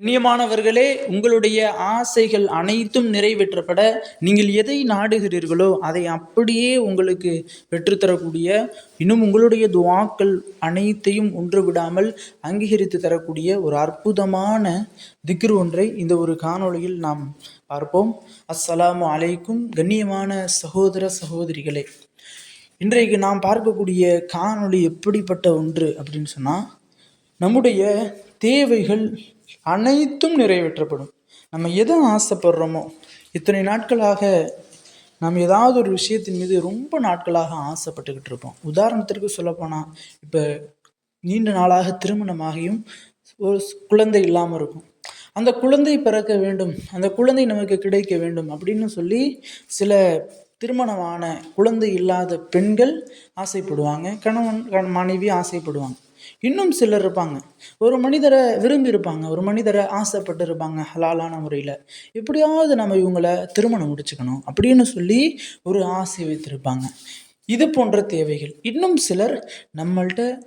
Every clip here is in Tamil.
கண்ணியமானவர்களே உங்களுடைய ஆசைகள் அனைத்தும் நிறைவேற்றப்பட நீங்கள் எதை நாடுகிறீர்களோ அதை அப்படியே உங்களுக்கு பெற்றுத்தரக்கூடிய இன்னும் உங்களுடைய துவாக்கள் அனைத்தையும் ஒன்று விடாமல் அங்கீகரித்து தரக்கூடிய ஒரு அற்புதமான திக்ர் ஒன்றை இந்த ஒரு காணொளியில் நாம் பார்ப்போம். அஸ்ஸலாமு அலைக்கும் கண்ணியமான சகோதர சகோதரிகளே இன்றைக்கு நாம் பார்க்கக்கூடிய காணொளி எப்படிப்பட்ட ஒன்று அப்படின்னு சொன்னால் நம்முடைய தேவைகள் அனைத்தும் நிறைவேற்றப்படும். நம்ம எதை ஆசைப்படுறோமோ இத்தனை நாட்களாக நாம் ஏதாவது ஒரு விஷயத்தின் மீது ரொம்ப நாட்களாக ஆசைப்பட்டுக்கிட்டு இருப்போம். உதாரணத்திற்கு சொல்லப்போனால் இப்போ நீண்ட நாளாக திருமணமாகியும் ஒரு குழந்தை இல்லாமல் இருக்கும். அந்த குழந்தை பிறக்க வேண்டும் அந்த குழந்தை நமக்கு கிடைக்க வேண்டும் அப்படின்னு சொல்லி சில திருமணமான குழந்தை இல்லாத பெண்கள் ஆசைப்படுவாங்க கணவன் கண- மனைவி ஆசைப்படுவாங்க. இன்னும் சிலர் இருப்பாங்க. ஒரு மனிதரை விரும்பி இருப்பாங்க ஒரு மனிதரை ஆசைப்பட்டு இருப்பாங்க ஹலாலான முறையில். எப்படியாவது நம்ம இவங்களை திருமணம் முடிச்சுக்கணும் அப்படின்னு சொல்லி ஒரு ஆசை வைத்திருப்பாங்க. இது போன்ற தேவைகள். இன்னும் சிலர் நம்மள்கிட்ட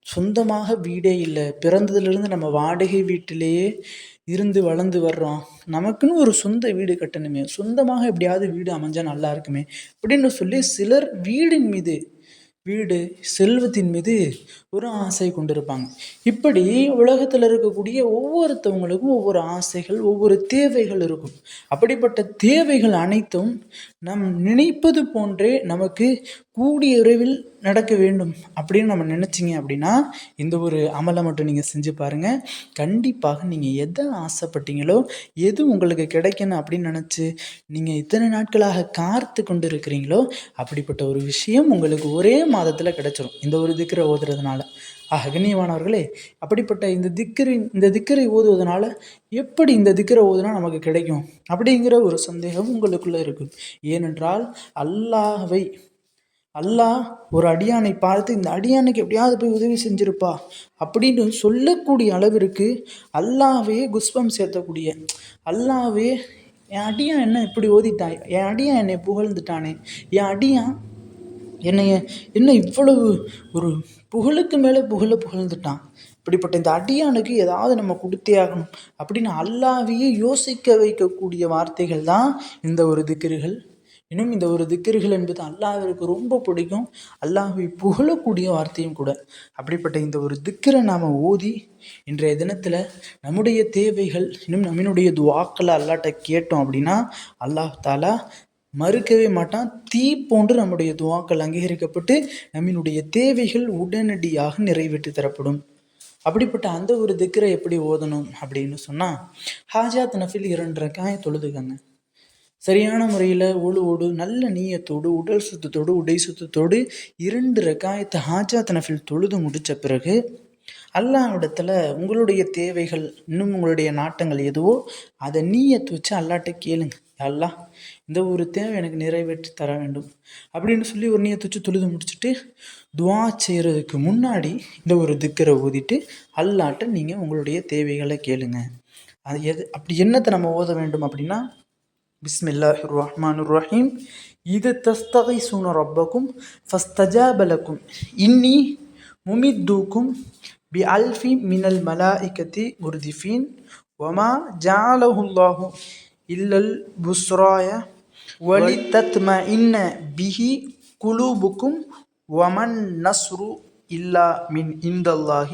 சொந்தமாக வீடே இல்லை. பிறந்ததுலேருந்து நம்ம வாடகை வீட்டிலேயே இருந்து வளர்ந்து வர்றோம். நமக்குன்னு ஒரு சொந்த வீடு கட்டணுமே. சொந்தமாக எப்படியாவது வீடு அமைஞ்சால் நல்லா இருக்குமே அப்படின்னு சொல்லி சிலர் வீடின் மீது வீடு செல்வத்தின் மீது ஒரு ஆசை கொண்டிருப்பாங்க. இப்படி உலகத்தில் இருக்கக்கூடிய ஒவ்வொருத்தவங்களுக்கும் ஒவ்வொரு ஆசைகள் ஒவ்வொரு தேவைகள் இருக்கும். அப்படிப்பட்ட தேவைகள் அனைத்தும் நம் நினைப்பது போன்றே நமக்கு கூடிய விரைவில் நடக்க வேண்டும் அப்படின்னு நம்ம நினச்சிங்க அப்படின்னா இந்த ஒரு அமலை மட்டும் நீங்கள் செஞ்சு பாருங்கள் கண்டிப்பாக நீங்கள் எதை ஆசைப்பட்டீங்களோ எது உங்களுக்கு கிடைக்கணும் அப்படின்னு நினச்சி நீங்கள் இத்தனை நாட்களாக காத்து கொண்டு இருக்கிறீங்களோ அப்படிப்பட்ட ஒரு விஷயம் உங்களுக்கு ஒரே மாதத்தில் கிடைச்சிரும். இந்த ஒரு திக்கரை ஓதுறதுனால. ஆக கண்ணியமானவர்களே அப்படிப்பட்ட இந்த திக்கரை இந்த திக்கரை ஓதுவதனால எப்படி இந்த திக்கரை ஓதுனா நமக்கு கிடைக்கும்? அப்படிங்கிற ஒரு சந்தேகம் உங்களுக்குள்ளே இருக்கும். ஏனென்றால் அல்லாஹ்வை அல்லாஹ் ஒரு அடியானை பார்த்து இந்த அடியானுக்கு எப்படியாவது போய் உதவி செஞ்சிருப்பா? அப்படின்னு சொல்லக்கூடிய அளவிற்கு அல்லாவே குஸ்பம் சேர்த்தக்கூடிய அல்லாவே என் அடியான் என்ன இப்படி ஓதிட்டாய்? என் அடியான் என்னை புகழ்ந்துட்டானே? என் அடியான் என்னைய என்ன இவ்வளவு ஒரு புகழுக்கு மேலே புகழ புகழ்ந்துட்டான்? இப்படிப்பட்ட இந்த அடியானுக்கு ஏதாவது நம்ம கொடுத்தே ஆகணும். அப்படின்னு அல்லாவையே யோசிக்க வைக்கக்கூடிய வார்த்தைகள் தான் இந்த ஒரு திக்கிறுகள் இன்னும் இந்த ஒரு திக்கர்கள் என்பது அல்லாஹிற்கு ரொம்ப பிடிக்கும். அல்லாஹை புகழக்கூடிய வார்த்தையும் கூட. அப்படிப்பட்ட இந்த ஒரு திக்கரை நாம் ஓதி இன்றைய தினத்தில் நம்முடைய தேவைகள் இன்னும் நம்மினுடைய துவாக்களை அல்லாட்ட கேட்டோம் அப்படின்னா அல்லாஹ் தாலா மறுக்கவே மாட்டான். தீ போன்று நம்முடைய துவாக்கள் அங்கீகரிக்கப்பட்டு நம்மினுடைய தேவைகள் உடனடியாக நிறைவேற்றி தரப்படும். அப்படிப்பட்ட அந்த ஒரு திக்கரை எப்படி ஓதணும் அப்படின்னு சொன்னால் ஹாஜாத் நஃபில் இரண்டு ரக்காய தொழுதுக்கங்க. சரியான முறையில் ஒழுவோடு நல்ல நீயத்தோடு உடல் சுத்தத்தோடு உடை சுத்தத்தோடு இரண்டு ரகாயத்தை ஹாஜா தனஃபில் தொழுது முடித்த பிறகு அல்லாவிடத்தில் உங்களுடைய தேவைகள் இன்னும் உங்களுடைய நாட்டங்கள் எதுவோ அதை நீயத்து வச்சு அல்லாட்ட கேளுங்க. அல்லாஹ் இந்த ஒரு தேவை எனக்கு நிறைவேற்றி தர வேண்டும். அப்படின்னு சொல்லி ஒரு நீயத்தை வச்சு தொழுது முடிச்சுட்டு துவா செய்கிறதுக்கு முன்னாடி இந்த ஒரு திக்கரை ஊதிட்டு அல்லாட்ட நீங்கள் உங்களுடைய தேவைகளை கேளுங்க. அது எது அப்படி என்னத்தை நம்ம ஓத வேண்டும் அப்படின்னா بسم الله الرحمن الرحيم إذا تستغيثون ربكم فاستجاب لكم. إني ممدكم بألف من الملائكة مردفين. وما جعله الله إلا البصرى ولتطمئن به قلوبكم. وما النصر إلا من عند الله.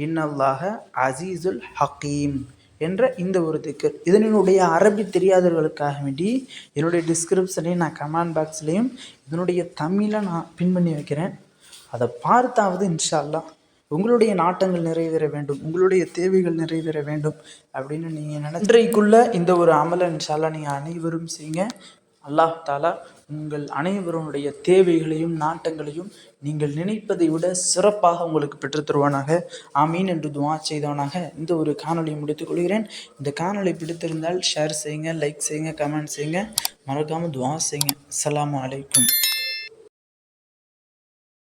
إن الله عزيز حكيم என்ற இந்த ஒரு திக்கர் இதனுடைய அரபி தெரியாதவர்களுக்காக வேண்டி என்னுடைய டிஸ்கிரிப்ஷனையும் நான் கமெண்ட் பாக்ஸ்லேயும் இதனுடைய தமிழை நான் பின் பண்ணி வைக்கிறேன். அதை பார்த்தாவது இன்ஷால்லா உங்களுடைய நாட்டங்கள் நிறைவேற வேண்டும். உங்களுடைய தேவைகள் நிறைவேற வேண்டும். அப்படின்னு நீங்கள் நினை இந்த ஒரு அமலை இன்ஷா நீங்கள் அனைவரும் செய்யுங்க. அல்லாஹ் தாலா உங்கள் அனைவருடைய தேவைகளையும் நாட்டங்களையும் நீங்கள் நினைப்பதை விட சிறப்பாக உங்களுக்கு பெற்றுத்தருவானாக. ஆமீன் என்று துவா செய்தவனாக இந்த ஒரு காணொளியை முடித்துக் கொள்கிறேன். இந்த காணொலி பிடித்திருந்தால் ஷேர் செய்யுங்க லைக் செய்யுங்க கமெண்ட் செய்யுங்க. மறக்காமல் துவா செய்யுங்க. அஸ்ஸலாமு அலைக்கும்.